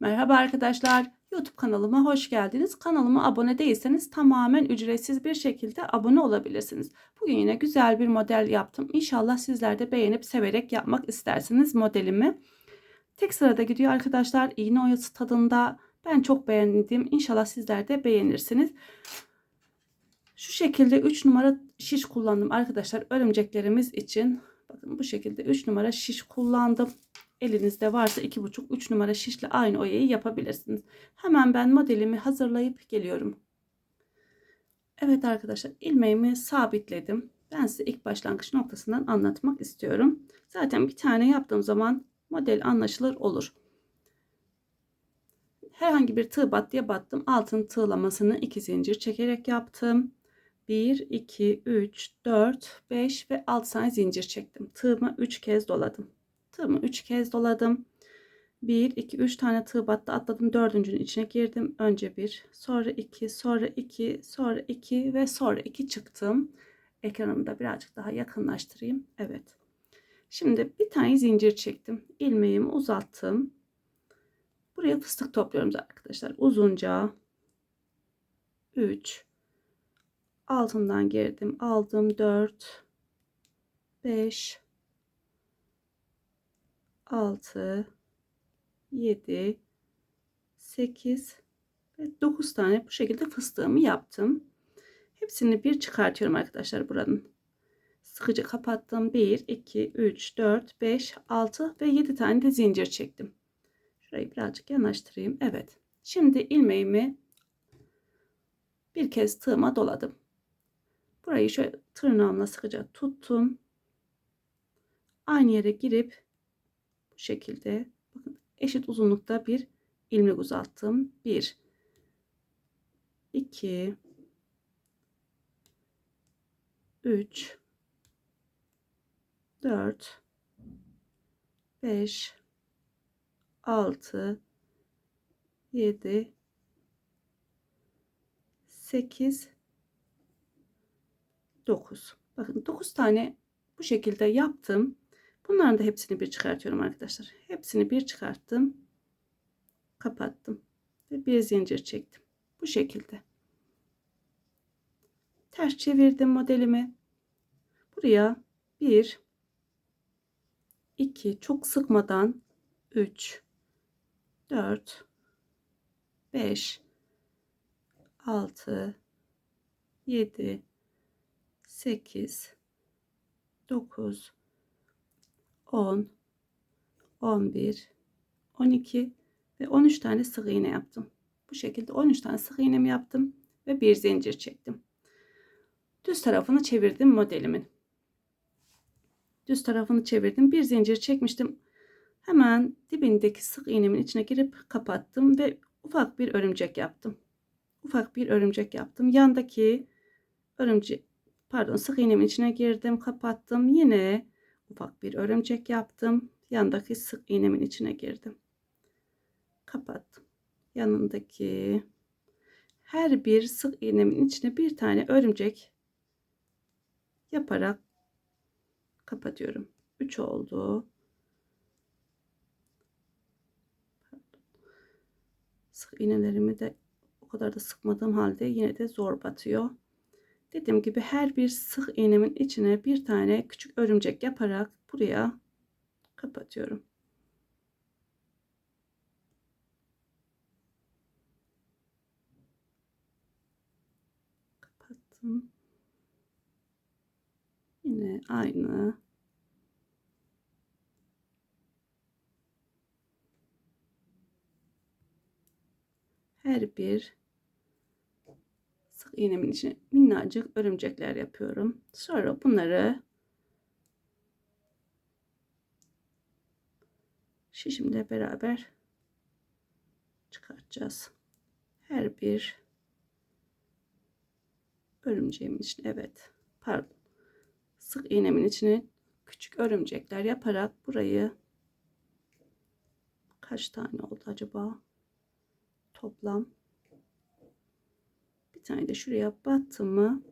Merhaba arkadaşlar. YouTube kanalıma hoş geldiniz. Kanalıma abone değilseniz tamamen ücretsiz bir şekilde abone olabilirsiniz. Bugün yine güzel bir model yaptım. İnşallah sizler de beğenip severek yapmak istersiniz modelimi. Tek sırada gidiyor arkadaşlar. İğne oyası tadında. Ben çok beğendim. İnşallah sizler de beğenirsiniz. Şu şekilde 3 numara şiş kullandım arkadaşlar. Örümceklerimiz için. Bakın bu şekilde 3 numara şiş kullandım elinizde varsa 2,5-3 numara şişle aynı oyayı yapabilirsiniz. Hemen ben modelimi hazırlayıp geliyorum. Evet arkadaşlar ilmeğimi sabitledim. Ben size ilk başlangıç noktasından anlatmak istiyorum. Zaten bir tane yaptığım zaman model anlaşılır olur. Herhangi bir tığ battıya battım. Altın tığlamasını 2 zincir çekerek yaptım. 1, 2, 3, 4, 5 ve 6 tane zincir çektim. Tığımı 3 kez doladım. Tığımı 3 kez doladım. 1, 2, 3 tane tığ battı atladım. Dördüncünün içine girdim. Önce 1, sonra 2, sonra 2, sonra 2 ve sonra 2 çıktım. Ekranımı da birazcık daha yakınlaştırayım. Evet. Şimdi bir tane zincir çektim. İlmeğimi uzattım. Buraya fıstık topluyoruz arkadaşlar. Uzunca 3 altından girdim. Aldım 4 5 6 7 8 ve 9 tane bu şekilde fıstığımı yaptım. Hepsini bir çıkartıyorum arkadaşlar buranın. Sıkıcı kapattım. 1 2 3 4 5 6 ve 7 tane de zincir çektim. Şurayı birazcık yanaştırayım. Evet. Şimdi ilmeğimi bir kez tığıma doladım. Burayı şöyle tırnağımla sıkıca tuttum. Aynı yere girip bu şekilde. Bakın eşit uzunlukta bir ilmek uzattım. 1 2 3 4 5 6 7 8 9 bakın 9 tane bu şekilde yaptım Bunların da hepsini bir çıkartıyorum arkadaşlar. Hepsini bir çıkarttım. Kapattım. Ve bir zincir çektim. Bu şekilde. Ters çevirdim modelimi. Buraya 1 2 çok sıkmadan 3 4 5 6 7 8 9 10, 11, 12 ve 13 tane sık iğne yaptım. Bu şekilde 13 tane sık iğnemi yaptım ve bir zincir çektim. Düz tarafını çevirdim modelimin. Düz tarafını çevirdim. Bir zincir çekmiştim. Hemen dibindeki sık iğnemin içine girip kapattım ve ufak bir örümcek yaptım. Ufak bir örümcek yaptım. Yandaki örümcek pardon sık iğnemin içine girdim, kapattım. Yine ufak bir örümcek yaptım. Yandaki sık iğnemin içine girdim. Kapattım. Yanındaki her bir sık iğnemin içine bir tane örümcek yaparak kapatıyorum. 3 oldu. Sık iğnelerimi de o kadar da sıkmadığım halde yine de zor batıyor. Dediğim gibi her bir sık iğnemin içine bir tane küçük örümcek yaparak buraya kapatıyorum. Kapattım. Yine aynı. Her bir sık iğnemin içine minnacık örümcekler yapıyorum. Sonra bunları şişimle beraber çıkartacağız. Her bir örümceğimin içine evet pardon sık iğnemin içine küçük örümcekler yaparak burayı kaç tane oldu acaba toplam tane de şuraya battım mı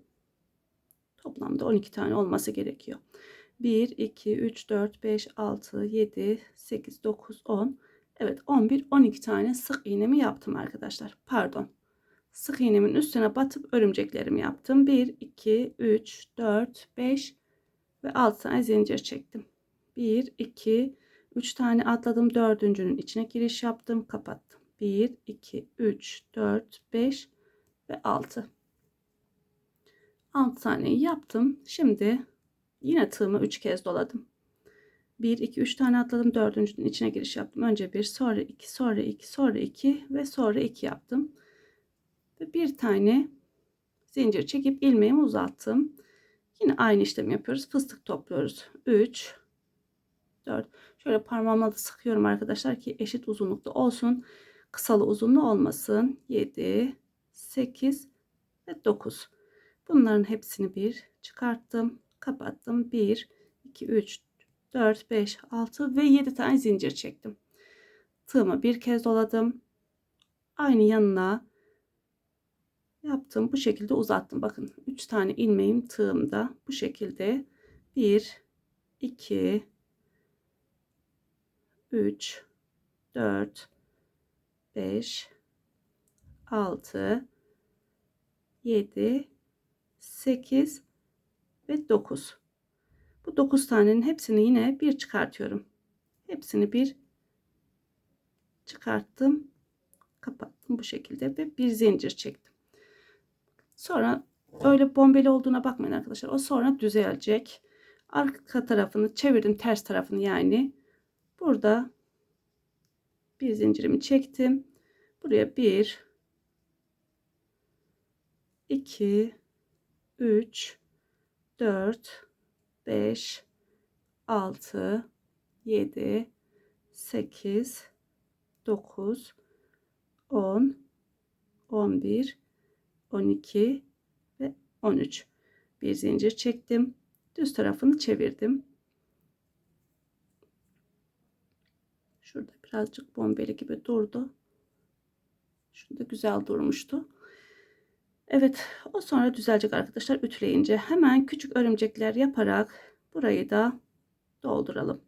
toplamda 12 tane olması gerekiyor. 1, 2, 3, 4, 5, 6, 7, 8, 9, 10, Evet 11 12 tane sık iğnemi yaptım arkadaşlar. Pardon. Sık iğnemin üstüne batıp örümceklerimi yaptım. 1 2 3 4 5 ve 6 tane zincir çektim. 1 2 3 tane atladım. Dördüncünün içine giriş yaptım. Kapattım. 1 2 3 4 5 ve 6. 6 taneyi yaptım. Şimdi yine tığımı 3 kez doladım. 1 2 3 tane atladım. Dördüncünün içine giriş yaptım. Önce 1, sonra 2, sonra 2, sonra 2 ve sonra 2 yaptım. Ve bir tane zincir çekip ilmeğimi uzattım. Yine aynı işlemi yapıyoruz. Fıstık topluyoruz. 3 4 Şöyle parmağımla da sıkıyorum arkadaşlar ki eşit uzunlukta olsun. Kısalı uzunlu olmasın. 7 8 ve 9. Bunların hepsini bir çıkarttım. Kapattım. 1 2 3 4 5 6 ve 7 tane zincir çektim. Tığımı bir kez doladım. Aynı yanına yaptım. Bu şekilde uzattım. Bakın 3 tane ilmeğim tığımda. Bu şekilde 1 2 3 4 5 6 7 8 ve 9 bu 9 tanenin hepsini yine bir çıkartıyorum. Hepsini bir çıkarttım kapattım bu şekilde ve bir zincir çektim. Sonra öyle bombeli olduğuna bakmayın arkadaşlar. O sonra düzelecek. Arka tarafını çevirdim ters tarafını yani. Burada bir zincirimi çektim. Buraya 1 2 3 4 5 6 7 8 9 10 11 12 ve 13 bir zincir çektim düz tarafını çevirdim Şurada birazcık bombeli gibi durdu. Şurada güzel durmuştu. Evet o sonra düzelecek arkadaşlar ütüleyince. Hemen küçük örümcekler yaparak burayı da dolduralım.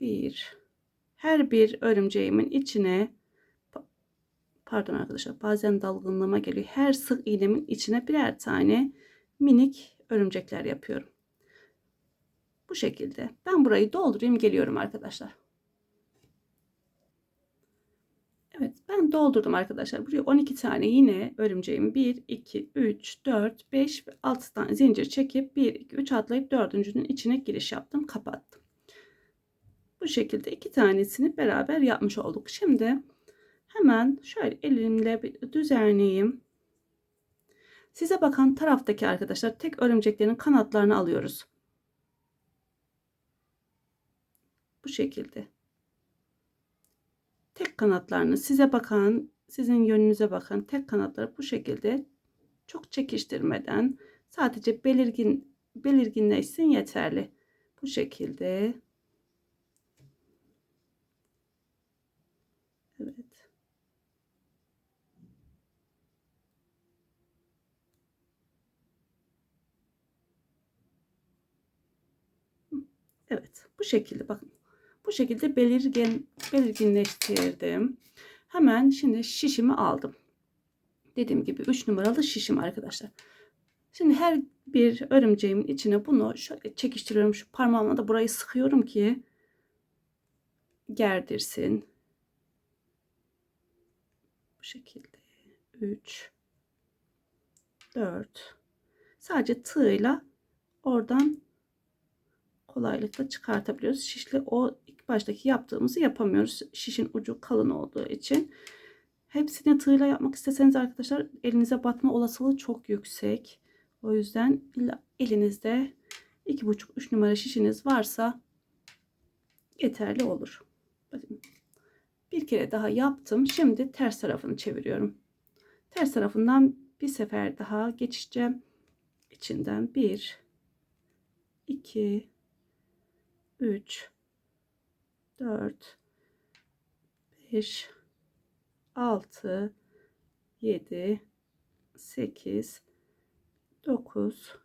Bir. Her bir örümceğimin içine pardon arkadaşlar bazen dalgınlığıma geliyor. Her sık iğnemin içine birer tane minik örümcekler yapıyorum. Bu şekilde. Ben burayı doldurayım geliyorum arkadaşlar. Evet ben doldurdum arkadaşlar. Buraya 12 tane yine örümceğimi 1, 2, 3, 4, 5 ve 6 tane zincir çekip 1, 2, 3 atlayıp dördüncünün içine giriş yaptım. Kapattım. Bu şekilde iki tanesini beraber yapmış olduk. Şimdi hemen şöyle elimle bir düzenleyeyim. Size bakan taraftaki arkadaşlar tek örümceklerin kanatlarını alıyoruz. Bu şekilde. Kanatlarını size bakan, sizin yönünüze bakan tek kanatları bu şekilde çok çekiştirmeden sadece belirgin belirginleşsin yeterli. Bu şekilde. Evet. Evet. Bu şekilde bakın. Bu şekilde belirgin, belirginleştirdim. Hemen şimdi şişimi aldım. Dediğim gibi 3 numaralı şişim arkadaşlar. Şimdi her bir örümceğimin içine bunu şöyle çekiştiriyorum. Şu parmağımla da burayı sıkıyorum ki gerdirsin. Bu şekilde 3 4 sadece tığla oradan kolaylıkla çıkartabiliyoruz. Şişle o baştaki yaptığımızı yapamıyoruz. Şişin ucu kalın olduğu için. Hepsini tığla yapmak isteseniz arkadaşlar elinize batma olasılığı çok yüksek. O yüzden elinizde 2,5-3 numara şişiniz varsa yeterli olur. Bir kere daha yaptım. Şimdi ters tarafını çeviriyorum. Ters tarafından bir sefer daha geçeceğim. İçinden 1 2 3 4 5 6 7 8 9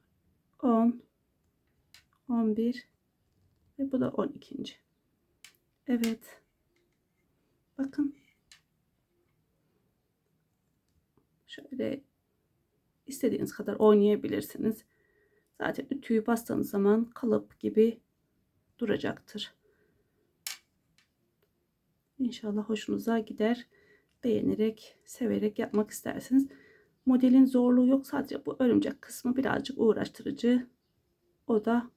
10 11 ve bu da 12. Evet. Bakın. Şöyle istediğiniz kadar oynayabilirsiniz. Zaten ütüyü bastığınız zaman kalıp gibi duracaktır. İnşallah hoşunuza gider. Beğenerek, severek yapmak istersiniz. Modelin zorluğu yok. Sadece bu örümcek kısmı birazcık uğraştırıcı. O da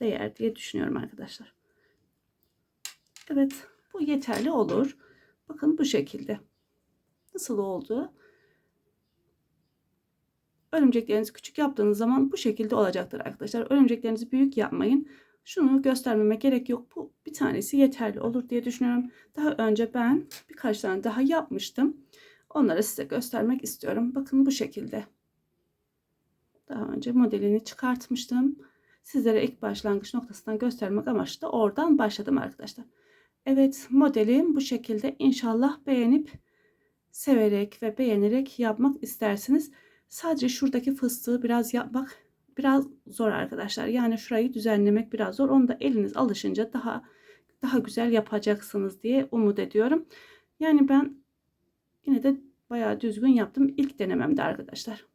değer diye düşünüyorum arkadaşlar. Evet, bu yeterli olur. Bakın bu şekilde. Nasıl oldu? Örümceklerinizi küçük yaptığınız zaman bu şekilde olacaktır arkadaşlar. Örümceklerinizi büyük yapmayın. Şunu göstermeme gerek yok. Bu bir tanesi yeterli olur diye düşünüyorum. Daha önce ben birkaç tane daha yapmıştım. Onları size göstermek istiyorum. Bakın bu şekilde. Daha önce modelini çıkartmıştım. Sizlere ilk başlangıç noktasından göstermek amaçlı oradan başladım arkadaşlar. Evet modelim bu şekilde. İnşallah beğenip severek ve beğenerek yapmak istersiniz. Sadece şuradaki fıstığı biraz yapmak biraz zor arkadaşlar. Yani şurayı düzenlemek biraz zor. Onu da eliniz alışınca daha daha güzel yapacaksınız diye umut ediyorum. Yani ben yine de bayağı düzgün yaptım ilk denememde arkadaşlar.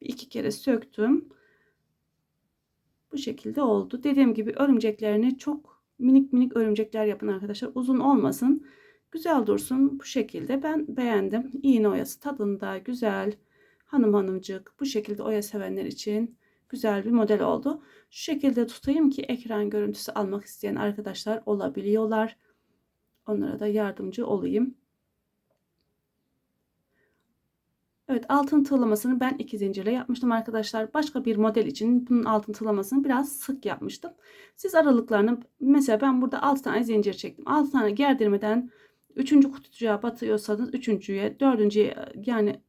Bir iki kere söktüm. Bu şekilde oldu. Dediğim gibi örümceklerini çok minik minik örümcekler yapın arkadaşlar. Uzun olmasın. Güzel dursun bu şekilde. Ben beğendim. İğne oyası tadında güzel. Hanım hanımcık bu şekilde oya sevenler için güzel bir model oldu. Şu şekilde tutayım ki ekran görüntüsü almak isteyen arkadaşlar olabiliyorlar. Onlara da yardımcı olayım. Evet altın tığlamasını ben iki zincirle yapmıştım arkadaşlar. Başka bir model için bunun altın tığlamasını biraz sık yapmıştım. Siz aralıklarını mesela ben burada 6 tane zincir çektim. 6 tane gerdirmeden 3. kutucuğa batıyorsanız 3.ye 4.ye yani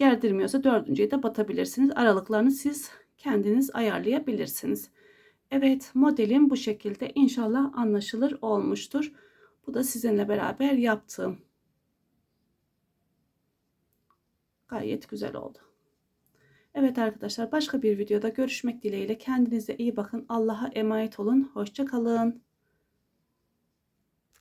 gerdirmiyorsa 4.ye de batabilirsiniz. Aralıklarını siz kendiniz ayarlayabilirsiniz. Evet modelim bu şekilde inşallah anlaşılır olmuştur. Bu da sizinle beraber yaptığım. Gayet güzel oldu. Evet arkadaşlar başka bir videoda görüşmek dileğiyle. Kendinize iyi bakın. Allah'a emanet olun. Hoşçakalın.